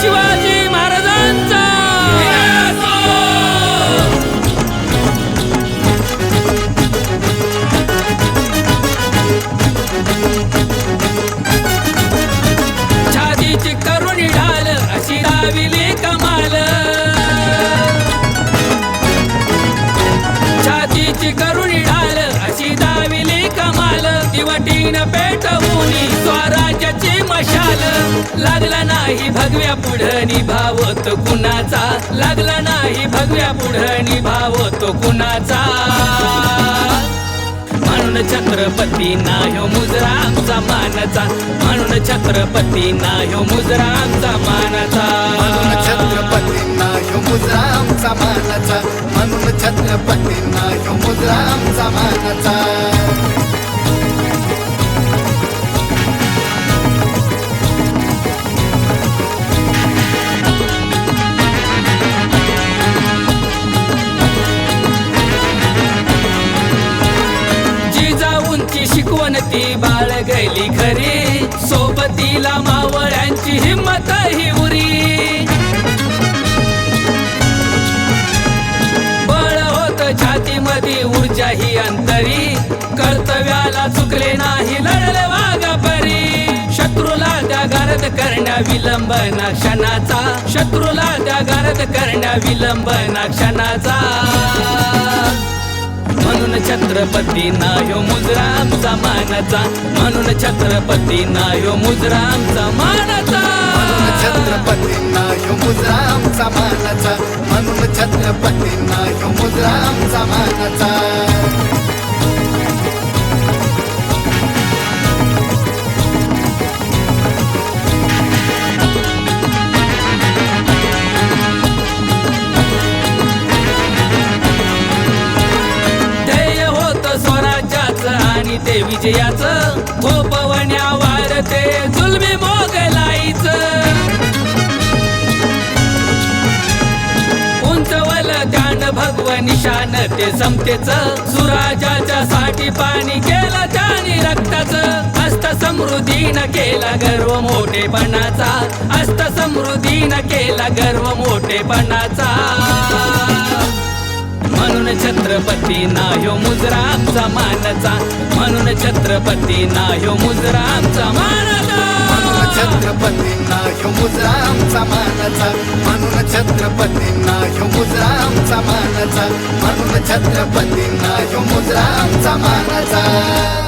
喜欢 लागला नाही भगव्या पुढणी भावत कुणाचा. लागला नाही भगव्या पुढणी भावत कुणाचा. म्हणून छत्रपती नाह्यो हो मुजरा आमचा मानाचा. म्हणून छत्रपती नाह्यो हो मुजरा आमचा मानाचा. म्हणून छत्रपतींना ह्यो मुजरा आमचा मानाचा. म्हणून छत्रपतींना ह्यो मुजरा आमचा मानाचा. ती बाळ गेली खरी. सोबतीला मावळ्यांची हिंमत ही उरी. बळ होत छातीमध्ये ऊर्जा ही अंतरी. कर्तव्याला चुकले नाही लढले वागा परी शत्रूला त्या गारद करण्या विलंबना क्षणाचा. शत्रूला त्या गारद करण्या विलंबना क्षणाचा. छत्रपती नायो मुजरा आमचा मानाचा. म्हणून छत्रपती नायो मुजरा आमचा मानाचा. म्हणून छत्रपतींना ह्यो मुजरा आमचा मानाचा. म्हणून छत्रपतींना नायो मुजरा आमचा मानाचा. स्वराज्याचं आणि ते विजयाचं. हो वारते जुलमी मोगलाईचं उंचवल ध्यान भगव निशान ते समतेच. सुराजाच्या साठी पाणी केलं त्याने रक्ताचं. हस्त समृद्धीन केला गर्व मोठेपणाचा. हस्त समृद्धीन केला गर्व मोठेपणाचा. म्हणून छत्रपती नाह्यो हो मुजरा आमचा मानाचा म्हणून छत्रपती नाह्यो हो मुजरा आमचा मानाचा म्हणून छत्रपतींना ह्यो मुजरा आमचा मानाचा म्हणून छत्रपतींना ह्यो मुजरामचा मानचा मानाचा म्हणून छत्रपतींना ह्यो मुजरामचा आमचा